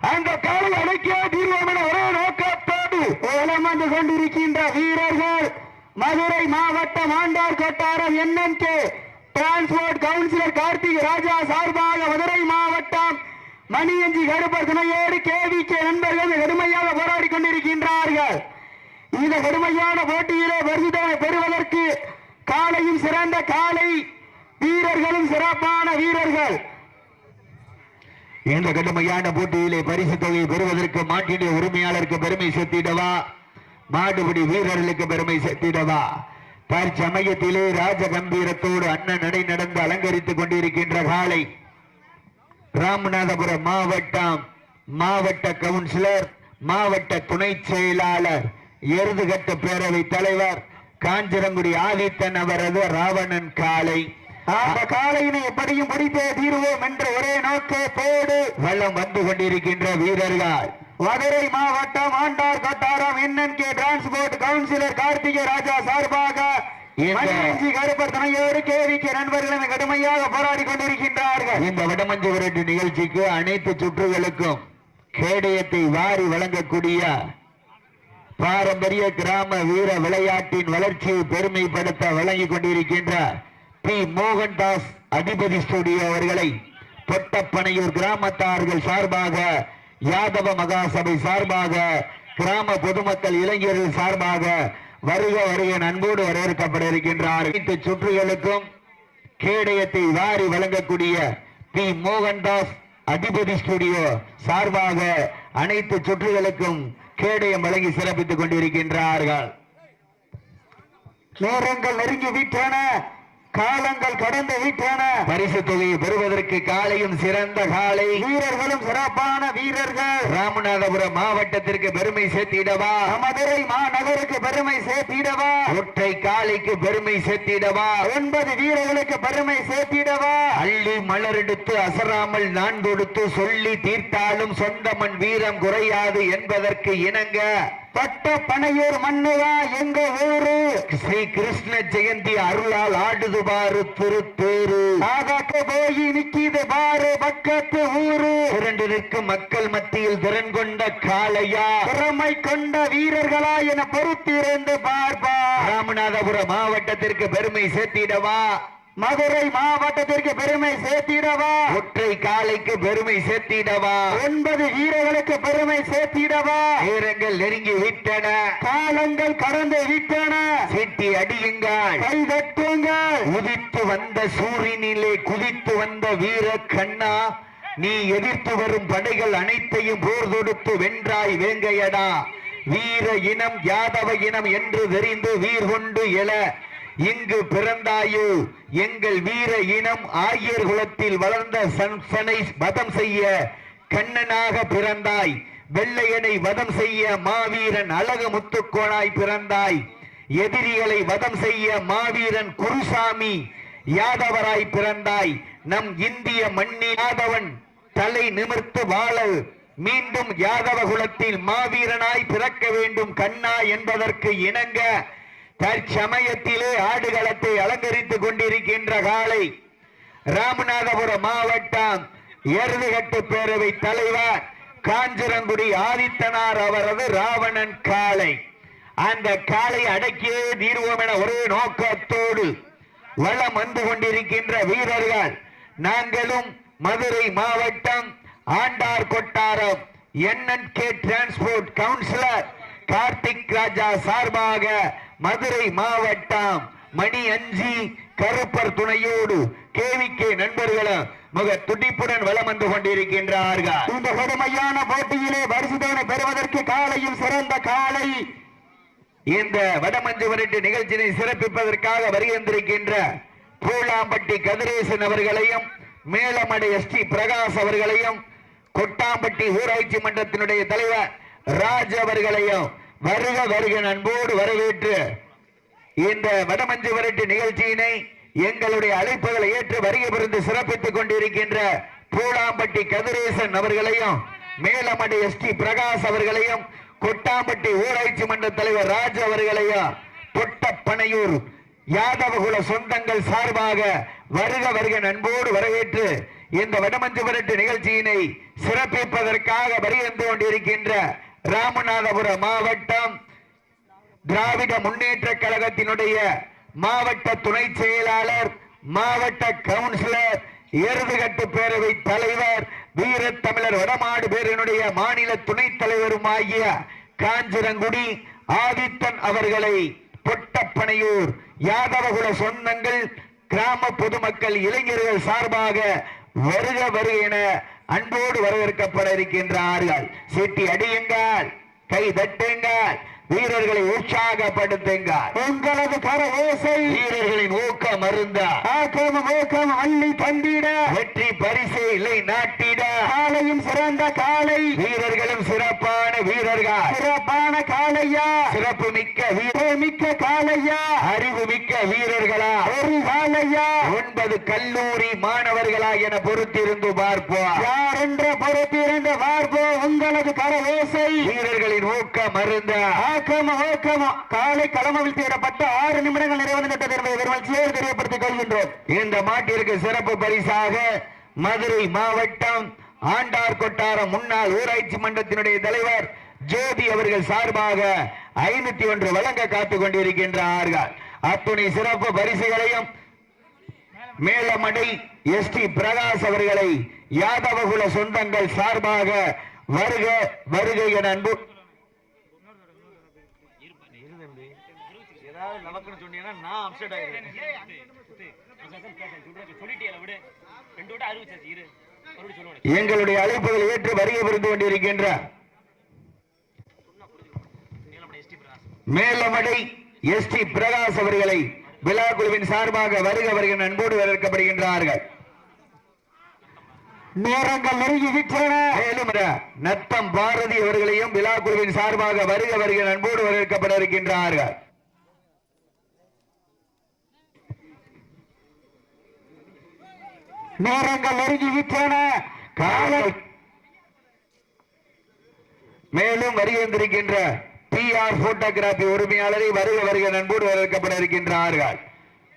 அந்த காலை அழைக்கே தீர்வோம் என ஒரே நோக்கத்தோடு வந்து கொண்டிருக்கின்ற வீரர்கள் மதுரை மாவட்டம் Andar Kottaram NNK transport councillor Karthik Raja சார்பாக மதுரை மாவட்டம் மணியஞ்சி கருப்பர் துணையோடு கேவி கே நண்பர்கள் கடுமையாக போராடி கொண்டிருக்கின்றார்கள். இந்த கடுமையான போட்டியிலே பரிசுதனை பெறுவதற்கு காலையும் சிறந்த காலை வீரர்களும் சிறப்பான வீரர்கள். இந்த கடுமையான போட்டியிலே பரிசு தொகையை பெறுவதற்கு மாட்டினுடைய உரிமையாளருக்கு பெருமை சேர்த்திடவா? மாடுபிடி வீரர்களுக்கு பெருமை சேர்த்திடவா? தற்சமயத்திலே ராஜ கம்பீரத்தோடு அண்ணன் நடை நடந்து அலங்கரித்துக் கொண்டிருக்கின்ற காலை ராமநாதபுரம் மாவட்டம் மாவட்ட கவுன்சிலர் மாவட்ட துணை செயலாளர் எருதுகட்டு பேரவை தலைவர் காஞ்சிரங்குடி ஆதித்தன் அவரது ராவணன் காலை. அந்த காலையினை எப்படியும் முடித்தே தீர்வோம் என்ற ஒரே நோக்கத்தோடு வள்ளம் வந்து கொண்டிருக்கின்ற வீரர்கள். மதுரை மாவட்டம் Andar Kottaram NNK transport councillor Karthigai Raja சார்பாக கருப்பர் துணையோடு கேவிக்கு நண்பர்களும் கடுமையாக போராடி கொண்டிருக்கின்றார்கள். இந்த வடமஞ்சு விரட்டு நிகழ்ச்சிக்கு அனைத்து சுற்றுகளுக்கும் கேடயத்தை வாரி வழங்கக்கூடிய பாரம்பரிய கிராம வீர விளையாட்டின் வளர்ச்சியை பெருமைப்படுத்த வழங்கிக் கொண்டிருக்கின்ற பி. மோகன்தாஸ் அதிபதி ஸ்டுடியோ அவர்களை பொட்டப்பனையூர் கிராமத்தார்கள் சார்பாக யாதவ மகாசபை சார்பாக கிராம பொதுமக்கள் இளைஞர்கள் சார்பாக வருக வருக அன்போடு வரவேற்கப்பட இருக்கின்றார் அனைத்து சுற்றுகளுக்கும் கேடயத்தை வாரி வழங்கக்கூடிய பி. மோகன்தாஸ் அதிபதி ஸ்டுடியோ சார்பாக அனைத்து சுற்றுகளுக்கும் கேடயம் வழங்கி சிறப்பித்துக் கொண்டிருக்கின்றார்கள். நேரங்கள் நெருங்கி விட்டன காலங்கள் கடந்து விட்டன. பரிசு தொகையை பெறுவதற்கு காலையும் சிறந்த காலை வீரர்களும் சிறப்பான வீரர்கள். ராமநாதபுரம் மாவட்டத்திற்கு பெருமை சேர்த்திடவா? மதுரை மாநகருக்கு பெருமை சேர்த்திடவா? ஒற்றை காலைக்கு பெருமை சேர்த்திடவா? ஒன்பது வீரர்களுக்கு பெருமை சேர்த்திடவா? அள்ளி மலரெடுத்து அசராமல் நான் கொடுத்து சொல்லி தீர்த்தாலும் சொந்தமன் வீரம் குறையாது என்பதற்கு இணங்க. பட்ட பனையூர் மண்ணுவா எங்க ஊரு? ஸ்ரீ கிருஷ்ண ஜெயந்தி அருளால் ஆடுது பாரு திருத்தேரு. ஆகாக்க போய் நிக்கிது பாரு பக்கத்து ஊரு. திரண்டு நிற்கும் மக்கள் மத்தியில் திறன் கொண்ட காளையா. திறமை கொண்ட வீரர்களா என பொறுத்திருந்து பார்ப்பா. ராமநாதபுரம் மாவட்டத்திற்கு பெருமை சேர்த்திடவா? மதுரை மாவட்டத்திற்கு பெருமை சேர்த்திடவா? ஒற்றை காலைக்கு பெருமை சேர்த்திடவா? ஒன்பது வீரர்களுக்கு பெருமை சேர்த்திடவா? வீரங்கள் நெருங்கி விட்டன. காலங்கள் கடந்து விட்டன. சீட்டி அடியுங்கள். கைதட்டுங்கள் உதித்து வந்த சூரியனிலே குதித்து வந்த வீர கண்ணா நீ எதிர்த்து வரும் படைகள் அனைத்தையும் போர் தொடுத்து வென்றாய் வேங்கையடா. வீர இனம் யாதவ இனம் என்று தெரிந்து வீர் கொண்டு எழ. இங்கு பிறந்தாயோ எங்கள் வீர இனம் ஆயர் குலத்தில் வளர்ந்த சன்சனை வதம் செய்ய கண்ணனாக பிறந்தாய். வெள்ளையனை வதம் செய்ய மாவீரன் அழகு முத்துக்கோனாய் பிறந்தாய். எதிரிகளை வதம் செய்ய மாவீரன் குருசாமி யாதவராய் பிறந்தாய். நம் இந்திய மண்ணியாதவன் தலை நிமிர்த்து வாழ மீண்டும் யாதவ குலத்தில் மாவீரனாய் பிறக்க வேண்டும் கண்ணா என்பதற்கு இணங்க தற்சமயத்திலே ஆடுகளத்தை அலங்கரித்துக் கொண்டிருக்கின்ற காலை ராமநாதபுரம் மாவட்டம் எருதுகட்டு பேரவை தலைவர் காஞ்சிரங்குடி ஆதித்தனார் அவரது ராவணன் காளை. அந்த காளை அடக்கியே தீர்வோம் என ஒரே நோக்கத்தோடு வளம் வந்து கொண்டிருக்கின்ற வீரர்கள் நாங்களும் மதுரை மாவட்டம் Andar Kottaram NNK transport councillor Karthik Raja சார்பாக மதுரை மாவட்டம் மணி அஞ்சி கருப்பர் துணையோடு கேவிகே நண்பர்களும் மிக துடிப்புடன் வலம் வந்து கொண்டிருக்கின்றார்கள். இந்த கடுமையான போட்டியிலே பரிசுதவனை பெறுவதற்கு காலையும் சிறந்த காலை. இந்த வடமஞ்சு விரட்டு நிகழ்ச்சியை சிறப்பிப்பதற்காக வருகின்றிருக்கின்ற பூலாம்பட்டி கதிரேசன் அவர்களையும் மேலமடை எஸ் டி பிரகாஷ் அவர்களையும் கொட்டாம்பட்டி ஊராட்சி மன்றத்தினுடைய தலைவர் ராஜ் அவர்களையும் வருக வருக அன்போடு வரவேற்று இந்த வடமஞ்சு விரட்டு நிகழ்ச்சியினை எங்களுடைய அழைப்புகளை ஏற்று வருகை புரிந்து சிறப்பித்துக் கொண்டிருக்கின்ற பூலாம்பட்டி கதிரேசன் அவர்களையும் மேலமடை எஸ் டி பிரகாஷ் அவர்களையும் கொட்டாம்பட்டி ஊராட்சி மன்ற தலைவர் ராஜ் அவர்களையும் பொட்டப்பனையூர் யாதவகுல சொந்தங்கள் சார்பாக வருக வருக நண்போடு வரவேற்று இந்த வடமஞ்சு விரட்டு நிகழ்ச்சியினை சிறப்பிப்பதற்காக வருகின்ற கொண்டிருக்கின்ற ராமநாதபுரம் மாவட்டம் திராவிட முன்னேற்ற கழகத்தினுடைய மாவட்ட துணை செயலாளர் மாவட்ட கவுன்சிலர் எருதுகட்டு பேரவை தலைவர் வீர தமிழர் வடமாடு பேரினுடைய மாநில துணைத் தலைவருமாகிய காஞ்சிரங்குடி ஆதித்தன் அவர்களை பொட்டப்பனையூர் யாதவகுல சொந்தங்கள் கிராம பொதுமக்கள் இளைஞர்கள் சார்பாக வருக வருக என அன்போடு வரவேற்கப்பட இருக்கின்றார்கள் சீட்டி அடியுங்கள். கை தட்டுங்கள். வீரர்களை உற்சாகப்படுத்துங்கள். உங்களது கரவேசை வீரர்களின் ஊக்கம் அருந்த. ஆக்கம் ஊக்கம் அள்ளி தந்திட. வெற்றி பரிசு இல்லை நாட்டிட. காலையும் சிறந்த காலை. வீரர்களும் சிறப்பான வீரர்கள். சிறப்பான காளையா சிறப்பு மிக்க வீர மிக்க காளையா அறிவு மிக்க வீரர்களா? ஒரு காளையா ஒன்பது கல்லூரி மாணவர்களா என பொறுத்திருந்து பார்ப்போம். யார் என்ற பொறுத்திருந்த பார்ப்போ உங்களது கரவேசை வீரர்களின் ஊக்கம் அருந்த. ஆக்கம் ஊக்கம் காலை களமவில் தேடப்பட்ட ஆறு நிமிடங்கள் நிறைவடைந்தது என்பதை பெருமகிழ்ச்சியோடு தெரியப்படுத்திக் கொள்கின்றோம். இந்த மாட்டிற்கு சிறப்பு பரிசாக மதுரை மாவட்டம் ஆண்டார் கொட்டாரம் முன்னாள் ஊராட்சி மன்றத்தினுடைய தலைவர் ஜோதி அவர்கள் சார்பாக ஐநூத்தி ஒன்று வழங்க காத்துக் கொண்டிருக்கின்றார்கள். அத்துணை சிறப்பு பரிசுகளையும் மேலமடை எஸ் டி பிரகாஷ் அவர்களை யாதவகுல சொந்தங்கள் சார்பாக வருக வருகை என அன்பு ஏதாவது நமக்குன்னு சொன்னீங்கன்னா நான் அப்செட் ஆயிடுவேன். சொல்லிட்டே விடு. ரெண்டு விட்டு அறிவிச்சாச்சு இரு. மறுபடியும் சொல்லுவேன் எங்களுடைய அழைப்புகளை ஏற்று வருகை புரிந்து கொண்டிருக்கின்ற மேலமடை எஸ் டி பிரகாஷ் அவர்களை விழா குழுவின் சார்பாக வருக வருகிற அன்போடு வரவேற்கப்படுகின்றார்கள். நேரங்கள் நெருங்கி விட்டன மேலும் நத்தம் பாரதி அவர்களையும் விழா குழுவின் சார்பாக வருக வருகிற அன்போடு வரவேற்கப்பட இருக்கின்றார்கள். நேரங்கள் நெருங்கி விட்டன காலை மேலும் வருகின்றிருக்கின்ற பி ஆர் போட்டோகிராபி உரிமையாளரை வருக வருக நண்போடு வரவேற்கப்பட இருக்கின்றார்கள்.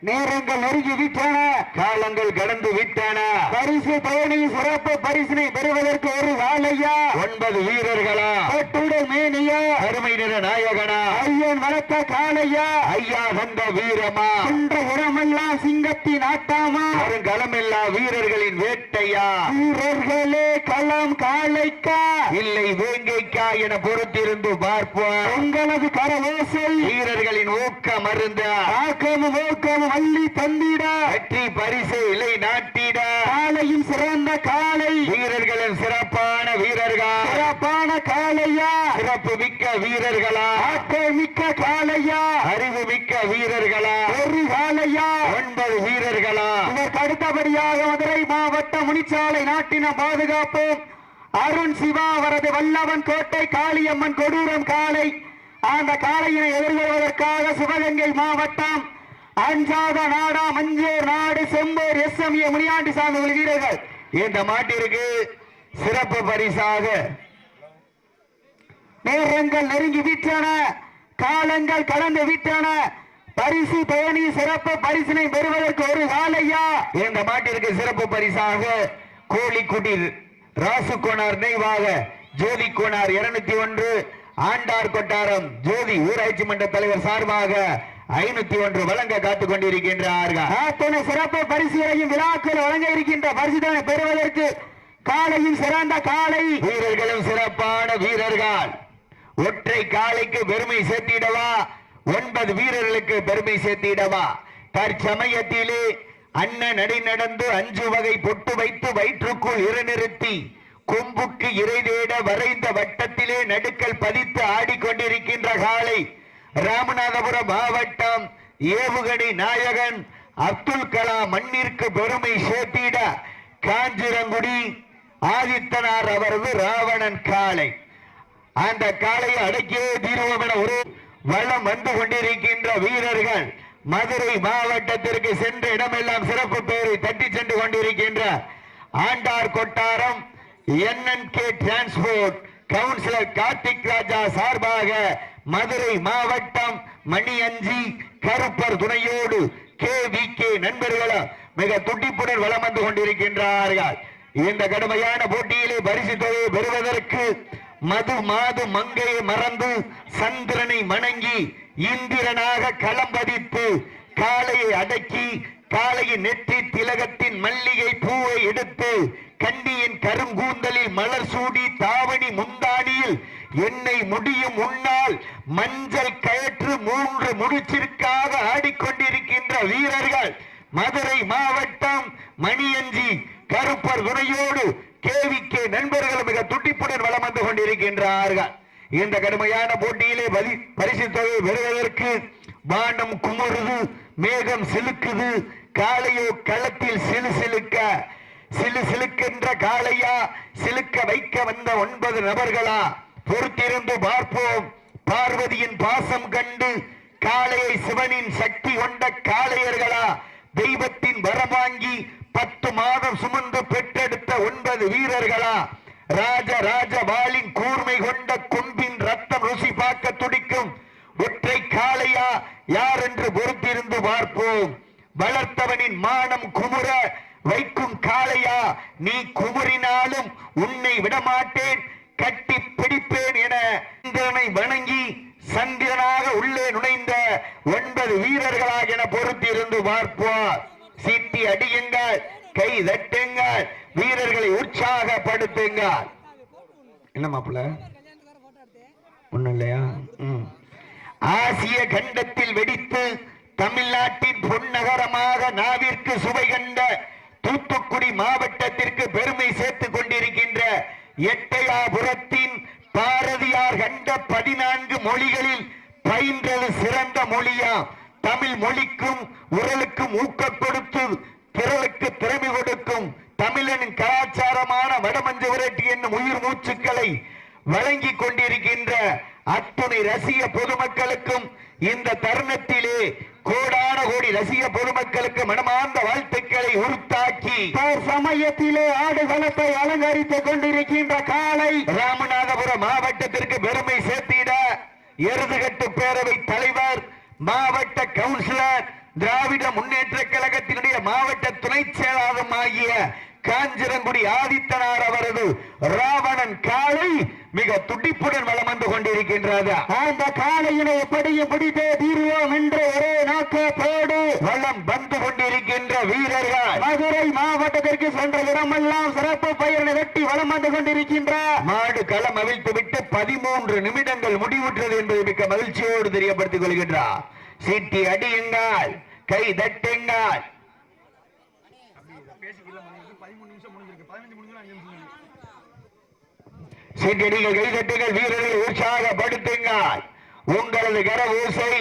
நேரங்கள் நெருங்கி விட்டன. காலங்கள் கடந்து விட்டன. பரிசு பயணி சிறப்பு பரிசினை பெறுவதற்கு ஒரு காலையா ஒன்பது வீரர்களா? கட்டுடல் மேனியா? அருமை நிற நாயகனா? ஐயன் வளர்த்த காளையா? ஐயா வந்த வீரமா? சென்ற இடமெல்லாம் சிங்கத்தின் ஆட்டாமா? வருங்களமில்லா வீரர்களின் வேட்டையா? வீரர்களே களம் காளைக்கா? இல்லை வேங்கைக்கா என பொறுத்திருந்து பார்ப்போம். உங்களது கரவேசை வீரர்களின் ஊக்கம் அருந்த. ஆக்கமும் ஊக்கமும் அள்ளி தந்திட. வெற்றி பரிசு இல்லை நாட்டிட. காளையும் சிறந்த காளை வீரர்களின் சிறப்பான வீரர்கள். சிறப்பான காளையா சிறப்பு மிக்க வீரர்களா. ஆக்கமிக்க காளையா அறிவு மிக்க வீரர்களா. ஒரு காளையா ஒன்பது வீரர்களா. இதற்கு அடுத்தபடியாக மதுரை மாவட்ட முனிச்சாலை நாட்டின பாதுகாப்போம். அருண் சிவா அவரது வல்லவன் கோட்டை காளியம்மன் கொடூரம் காளை. அந்த காளையினை எதிர்கொள்வதற்காக சிவகங்கை மாவட்டம் அஞ்சாத நாடா மஞ்சூர் நாடு Sembur S M A Muniyandi Swami வீரர்கள். இந்த மாட்டிற்கு சிறப்பு பரிசாக நேரங்கள் நெருங்கி விட்டன காலங்கள் கடந்து விட்டன பரிசு பயணி சிறப்பு பரிசினை பெறுவதற்கு ஒரு காலையா இந்த மாட்டிற்கு சிறப்பு பரிசாக கோழிக்குடில் ராசு கோனார் நினைவாக ஜோதி கோனார் இருநூத்தி ஒன்று ஆண்டார் கொட்டாரம் ஜோதி ஊராட்சி மன்ற தலைவர் சார்பாக ஐநூத்தி ஒன்று வழங்க காத்துக் கொண்டிருக்கின்றார்கள் சிறப்பு பரிசுகளையும் விழாக்கள் வழங்க இருக்கின்ற பரிசுதனை பெறுவதற்கு காலையும் சிறந்த காலை. வீரர்களும் சிறப்பான வீரர்கள். ஒற்றை காலைக்கு பெருமை சேர்த்திடவா? ஒன்பது வீரர்களுக்கு பெருமை சேர்த்திடவா? தற்சமயத்திலே அண்ணன் நடை நடந்து அஞ்சு வகை பொட்டு வைத்து வயிற்றுக்குள் இருநிறுத்தி கொம்புக்கு இறை தேட வரைந்த வட்டத்திலே நடுக்கல் பதித்து ஆடிக்கொண்டிருக்கின்ற காலை. ராமநாதபுரம் மாவட்டம் ஏவுகணை நாயகன் அப்துல் கலாம் மண்ணிற்கு பெருமை சேர்த்திட காஞ்சிரங்குடி ஆதித்தனார் அவரது ராவணன் காளை. அந்த காளையை அடக்கியே தீர்வோம் என ஒரு வளம் வந்து கொண்டிருக்கின்ற வீரர்கள் மதுரை மாவட்டத்திற்கு சென்ற இடமெல்லாம் சிறப்பு பெயரை தட்டி சென்று கொண்டிருக்கின்ற Andar Kottaram NNK transport councillor Karthik Raja சார்பாக மதுரை மாவட்டம் மணியஞ்சி கருப்பர் துணையோடு கே வி கே நண்பர்களும் மிக துடிப்புடன் வளம் வந்து கொண்டிருக்கின்றார்கள். இந்த கடுமையான போட்டியிலே பரிசு தொகையை பெறுவதற்கு மது மாது மங்கையை மறந்து சந்திரனை வணங்கி இந்திரனாக களம்பதித்து காளையை அடக்கி காலையின் நெற்றி திலகத்தின் மல்லிகை பூவை எடுத்து கண்டியின் கருங்கூந்தலில் மலர் சூடி தாவணி முந்தானியில் என்னை முடியும் உன்னால் மஞ்சள் கயற்று மூன்று முடிச்சிற்காக ஆடிக்கொண்டிருக்கின்ற வீரர்கள். மதுரை மாவட்டம் மணியஞ்சி கருப்பர் துணையோடு கேவிக்கே நண்பர்கள் மிக துட்டிப்புடன் வளம் வந்து கொண்டிருக்கின்றார்கள். இந்த கடுமையான போட்டியிலே பரி- பரிசு தொகை பெறுவதற்கு வானம் குமுறுது மேகம் சிலுக்குது. காளையோ களத்தில் சிலு சிலுக்க சிலு சிலுக்கின்ற காளையா சிலுக்க வைக்க வந்த ஒன்பது நபர்களா? பொறுத்திருந்து பார்ப்போம். பார்வதியின் பாசம் கண்டு காளையை சிவனின் சக்தி கொண்ட காளையர்களா? தெய்வத்தின் வரவாங்கி பத்து மாதம் சுமந்து பெற்றெடுத்த ஒன்பது வீரர்களா? ராஜ ராஜ வாளின் கூர்மை கொண்ட கொம்பின் ரத்தம் ருசி பார்க்க துடிக்கும். ஒற்றை காளையா? யார் என்று பொறுத்திருந்து பார்ப்போம். வளர்த்தவனின் மானம் குமுற வைக்கும் காளையா? நீ குமுறினாலும் உன்னை விடமாட்டேன். ஒன்பது வீரர்களாக என பொறுத்திருந்து பார்ப்போம். சிட்டி அடியுங்கள் கை தட்டுங்கள் வீரர்களை உற்சாகப்படுத்துங்கள். என்ன மாப்பிள்ள? ஒண்ணும் இல்லையா? ஆசிய கண்டத்தில் வெடித்து தமிழ்நாட்டின் பொன்னகரமாக நாவிற்கு சுவை கண்ட தூத்துக்குடி மாவட்டத்திற்கு பெருமை சேர்த்துக் கொண்டிருக்கின்ற எட்டையாபுரத்தின் பாரதியார் கண்ட பதினான்கு மொழிகளில் பயின்றது சிறந்த மொழியா? தமிழ் மொழிக்கும் ஒரு ஊக்கம் கொடுத்து திரளுக்கு திறமை கொடுக்கும் தமிழனின் கலாச்சாரமான வடமஞ்சு விரட்டி என்னும் உயிர் மூச்சுக்களை வழங்கிக் கொண்டிருக்கின்ற அத்துணை ரசிக பொதுமக்களுக்கும் இந்த தருணத்திலே கோடான கோடி ரசிக பொதுமக்களுக்கு மனமார்ந்த வாழ்த்துக்களை உருத்தாக்கி சமயத்திலே ஆடுகளத்தை அலங்கரித்துக் கொண்டிருக்கின்ற காளை ராமநாதபுரம் மாவட்டத்திற்கு பெருமை சேர்த்திட எருதுகட்டு பேரவை தலைவர் மாவட்ட கவுன்சிலர் திராவிட முன்னேற்ற கழகத்தினுடைய மாவட்ட துணை செயலாளரும் ஆகிய காஞ்சிரங்குடி ஆதித்தனார் அவரது ராவணன் காளை மிக துடிப்புடன் வலம் வந்து கொண்டிருக்கின்றது அந்த காளையினை எப்படியும் பிடித்தே தீர்வோம் என்று ஒரே நோக்கத்தோடு வலம் வந்து கொண்டிருக்கின்ற வீரர்கள். மதுரை மாவட்டத்திற்கு சென்ற இடமெல்லாம் சிறப்பு பயிரினை வெட்டி வலம் வந்து கொண்டிருக்கின்ற மாடு களம் அவிழ்த்து விட்டு பதிமூன்று நிமிடங்கள் முடிவுற்றது என்பதை மிக்க மகிழ்ச்சியோடு தெரியப்படுத்திக் கொள்கின்றார். சீட்டி அடியுங்கள் கை தட்டுங்கள். சீட்டடிகள் கை தட்டுங்கள் வீரர்களை உற்சாகப்படுத்துங்கள். உங்களது கர ஊசை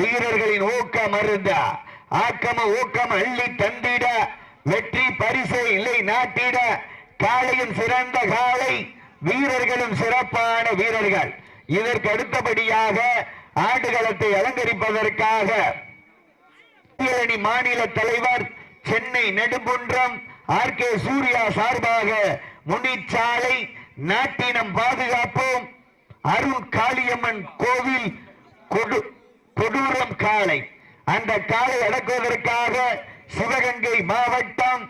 வீரர்களின் ஊக்கம் அருந்த ஆக்கம ஊக்கம் அள்ளி தந்திட வெற்றி பரிசை இல்லை நாட்டிட காளையும் சிறந்த காளை வீரர்களும் சிறப்பான வீரர்கள். இதற்கு அடுத்தபடியாக ஆடுகளத்தை அலங்கரிப்பதற்காக அணி மாநில தலைவர் சென்னை நெடுங்குன்றம் ஆர் கே சூர்யா சார்பாக முனிச்சாலை நாட்டினம் பாதுகாப்போம். அருண் காளியம்மன் கோவில் கொடூரம் காளை. அந்த காளை அடக்குவதற்காக சிவகங்கை மாவட்டம்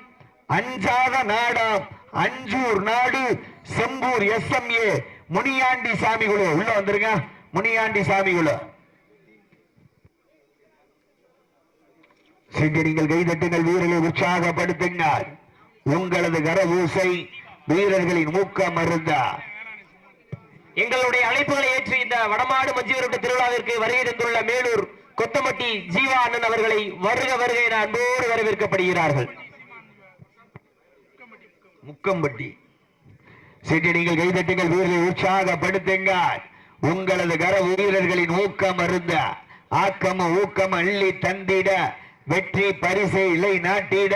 அஞ்சாத நாடாம். அஞ்சூர் நாடு செம்பூர் எஸ் எம்ஏ முனியாண்டி சாமி குழு. உள்ள வந்துருங்க முனியாண்டி சாமி குழு. சென்று நீங்கள் கைதட்டுங்கள் வீரர்களை உற்சாகப்படுத்துங்கள். உங்களது கரபூசை வீரர்களின் ஊக்கம் மருந்தா? எங்களுடைய அழைப்புகளை ஏற்று இந்த வடமாடு மஞ்சுவரட்டு திருவிழாவிற்கு வருகை தந்துள்ள மேலூர் கொத்தமட்டி ஜீவா அண்ணன் அவர்களை வருக வருக என அன்போடு வரவேற்கப்படுகிறார்கள். முக்கம்பட்டி. சென்று நீங்கள் கைதட்டுங்கள் வீரர்களை உற்சாகப்படுத்துங்க உங்களது கர வீரர்களின் ஊக்கம் அருந்த ஆக்கம ஊக்கம் அள்ளி தந்திட வெற்றி பரிசை இலை நாட்டிட.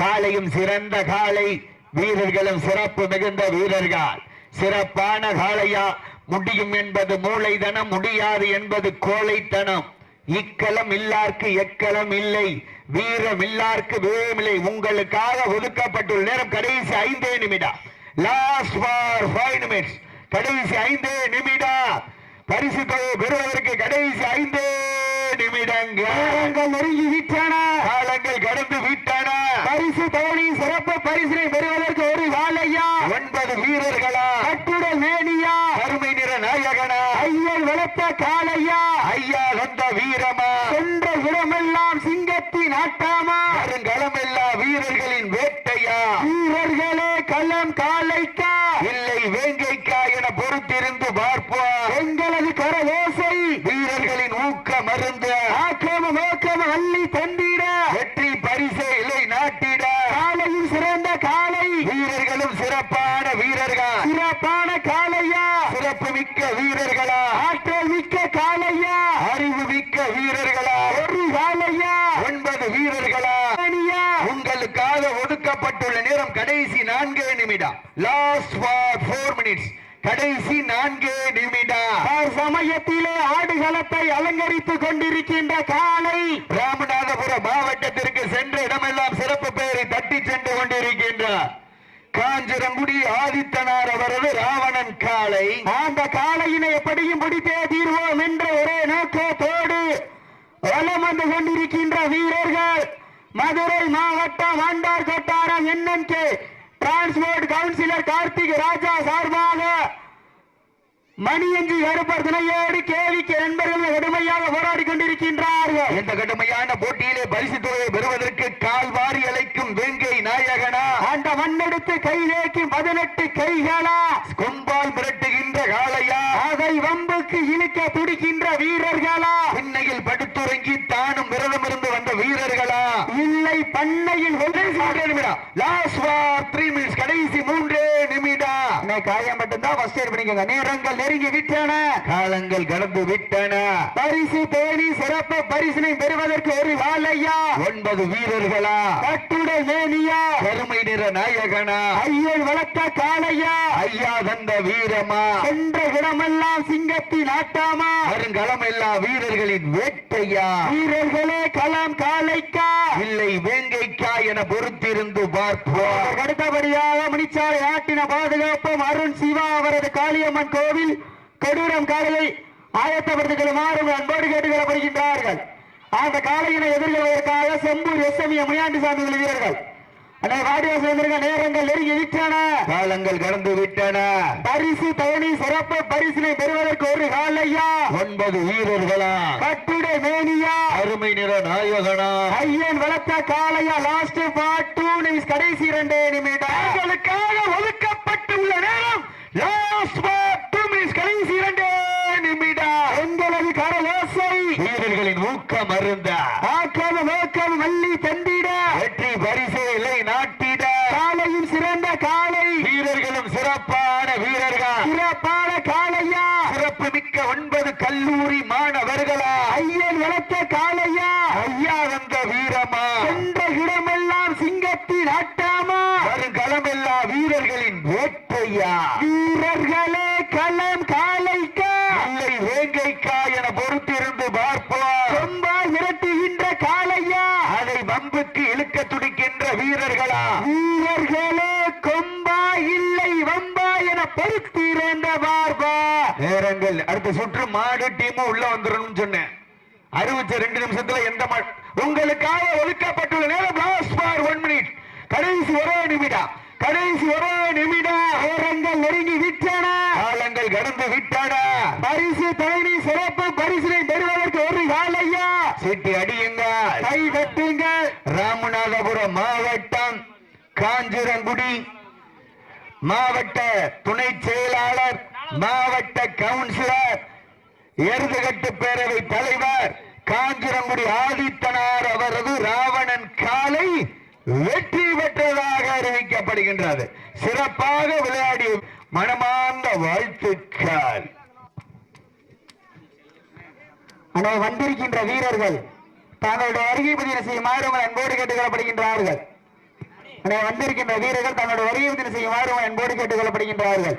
காளையும் சிறந்த காளை வீரர்களும் சிறப்பு மிகுந்த வீரர்கள். சிறப்பான காளையா. முடியும் என்பது மூளைதனம் முடியாது என்பது கோழைத்தனம். இக்கலம் இல்லார்க்கு எக்கலம் இல்லை. வீரம் இல்லார்க்கு வீரமில்லை உங்களுக்காக ஒதுக்கப்பட்டுள்ள நேரம் கடைசி ஐந்தே நிமிடம். லாஸ்ட் ஃபார் ஃபைவ் நிமிட்ஸ் கடைசி ஐந்தே நிமிடம். பரிசு தொகை பெறுவதற்கு கடைசி ஐந்தே நிமிடங்கள். நெருங்கி விட்டன? காலங்கள் கடந்து விட்டன? பரிசு தோழி சிறப்பு பரிசினை பெறுவதற்கு ஒரு காலையா ஒன்பது வீரர்களா? கட்டுடல் மேனியா? கருமை நிற நாயகனா? ஐயல் வளர்த்த காளையா? ஐயா வந்த வீரமா? சென்ற இடமெல்லாம் சிங்கத்தின் ஆட்டாமா வருங்களமெல்லா வீரர்களின் வேட்டையா வீரர்களே களம் காலைக்கா இல்லை வேங்கைக்கா என பொறுத்திருந்து பார்ப்போம் எங்களது கரவோசை வீரர்களின் ஊக்க மருந்து ஆக்கம நோக்கம அள்ளி தந்திட வெற்றி பரிசை இலை நாட்டிட காலையும் சிறந்த காலை வீரர்களும் சிறப்பான வீரர்கள். சிறப்பான காளையா. சிறப்பு மிக்க வீரர்களா. ஆற்றல் மிக்க காளையா. அறிவு மிக்க வீரர்களா. ஒரு காளையா. ஒன்பது வீரர்களா. உங்களுக்காக ஒதுக்கப்பட்டுள்ள நேரம் கடைசி நான்கே நிமிடம். லாஸ்ட் ஃபார் ஃபோர் மினிட்ஸ் கடைசி நான்கே நிமிடம். சமயத்திலே ஆடுகளத்தை அலங்கரித்துக் கொண்டிருக்கின்ற காளை. ராமநாதபுரம் மாவட்டத்திற்கு சென்ற இடமெல்லாம் சிறப்பு பெயரை தட்டி சென்று கொண்டிருக்கின்றார். காஞ்சிரங்குடி ஆதித்தனார் அவரது ராவணன் காளை. அந்த காளையினை எப்படியும் பிடித்தே தீர்வோம் என்ற ஒரே நோக்கத்தோடு வலம் வந்து கொண்டிருக்கின்ற வீரர்கள் மதுரை மாவட்டம் Andar Kottaram NNK transport councillor Karthik Raja சார்பாக மணியஞ்சி கருப்பர் துணையோடு கேவிக்கு நண்பர்கள் கடுமையாக போராடி கொண்டிருக்கின்றார்கள். இந்த கடுமையான போட்டியிலே பரிசு தொகையை பெறுவதற்கு கால்வாரி அழைக்கும் வேங்கை நாயகனா? அந்த மண்ணெடுத்து கை தேக்கும் பதினெட்டு கைகளா? கொம்பால் மிரட்டுகின்ற காளையா? அதை வம்புக்கு இழுக்க துடிக்கின்ற வீரர்களா? பின்னையில் படுத்துறங்கி தானும் விரதமிருந்து வந்த வீரர்களா? இல்லை பண்ணையில் கடைசி மூன்றே நிமிடம். லாஸ்ட் ஃபார் த்ரீ மினிட்ஸ் கடைசி மூன்றே நிமிடம். காயம் மட்டும்தான் பண்ணிக்கோங்க. நேரங்கள் நெருங்கி விட்டன. காலங்கள் கடந்து விட்டன. பரிசு தேனி சிறப்பு பரிசினை பெறுவதற்கு ஒரு வாழையா? ஒன்பது வீரர்களா? கட்டுடல் மேனியா? கருமை நிற நாயகனா. ஐயல் வளர்த்த காளையா. ஐயா தந்த வீரமா. சென்ற இடமெல்லாம் சிங்கத்தின் ஆட்டாமா. வருங்களம் எல்லா வீரர்களின் வேட்டையா. வீரர்களே களம் காளைக்கா. இல்லை வேங்கைக்கா என பொறுத்திருந்து பார்ப்போம். அடுத்தபடியாக மணிச்சாலை ஆட்டின பாதுகாப்பும் அருண் சிவா அவரது காளியம்மன் கோவில் கொடூரம் காளையை ஆயத்தப்படுத்துமாறு அன்போடு கேட்டுக்கொள்ளப்படுகின்றார்கள். அந்த காளையினை எதிர்கொள்வதற்காக செம்பூர் எஸ் எம் முனியாண்டி சாமி வீரர்கள் நேரங்கள் நெருங்கி விட்டன. காலங்கள் கடந்து விட்டன. பரிசு தவணி சிறப்பு பரிசினை பெறுவதற்கு ஒரு காலையா? ஒன்பது வீரர்களா? கட்டுடை மேனியா? அருமை நிற நாயகனா? ஐயன் வளர்த்த காளையா? லாஸ்ட் பார்ட் டூ நிமிஷம் கடைசி இரண்டு நிமிடம் உங்களுக்காக ஒதுக்கப்பட்டுள்ள நேரம். லாஸ்ட் டூ மினிட்ஸ் கடைசி இரண்டு. வீரர்களின் ஊக்கம் அருந்த ஆக்காத நோக்கம் வள்ளி தந்திட. வெற்றி பரிசேலை நாட்டிட. காலையும் சிறந்த காளை வீரர்களும் சிறப்பான வீரர்கள். சிறப்பான காளையா. சிறப்பு மிக்க ஒன்பது கல்லூரி மாணவர்களா. ஐயன் வளர்த்த காளையா. ஐயா வந்த வீரமா. சென்ற இடமெல்லாம் சிங்கத்தின் ஆட்டாமா. வருங்களமெல்லா வீரர்களின் வேட்டையா வீரர்களே களம் காளைக்கா இல்லை வேங்கைக்கா என பொறுத்திருந்து பார்ப்போம் கொம்பால் மிரட்டுகின்ற காளையா அதை வம்புக்கு இழுக்க துடிக்கின்ற வீரர்களா வீரர்களே கொம்பா இல்லை வம்பா என பொறுத்திருந்த பார்பா நேரங்கள் அடுத்த சுற்று மாடு டீமும் உள்ள வந்துடணும்னு சொன்னேன். அறிவிச்ச ரெண்டு நிமிஷத்துல எந்த மா உங்களுக்காக ஒதுக்கப்பட்டுள்ள நேரம் லாஸ்ட் ஒன் மினிட் கடைசி ஒரே நிமிடம். கடைசி ஒரே நிமிடம். நேரங்கள் நெருங்கி விட்டன. காலங்கள் கடந்து விட்டன. பரிசு தகுதி சிறப்பு. பரிசினை பெறுவதற்கு ஒரு காலையா சீட்டி அடியுங்கள் கை தட்டுங்கள் ராமநாதபுரம் மாவட்டம் காஞ்சிரங்குடி. மாவட்ட துணை செயலாளர் மாவட்ட கவுன்சிலர் எருதுகட்டு பேரவை தலைவர் காஞ்சிரங்குடி ஆதித்தனார் அவரது ராவணன் காலை வெற்றி பெற்றதாக அறிவிக்கப்படுகின்றது. சிறப்பாக விளையாடி மனமார்ந்த வாழ்த்துக்கள். அங்கே வந்திருக்கின்ற வீரர்கள் தங்களுடைய வருகை பதிவு செய்யுமாறு உங்கள் அன்போடு கேட்டுக்கொள்ளப்படுகின்றார்கள். அங்கே வந்திருக்கின்ற வீரர்கள் தங்களுடைய வருகை பதிவு செய்யுமாறு உங்கள் அன்போடு கேட்டுக்கொள்ளப்படுகின்றார்கள்.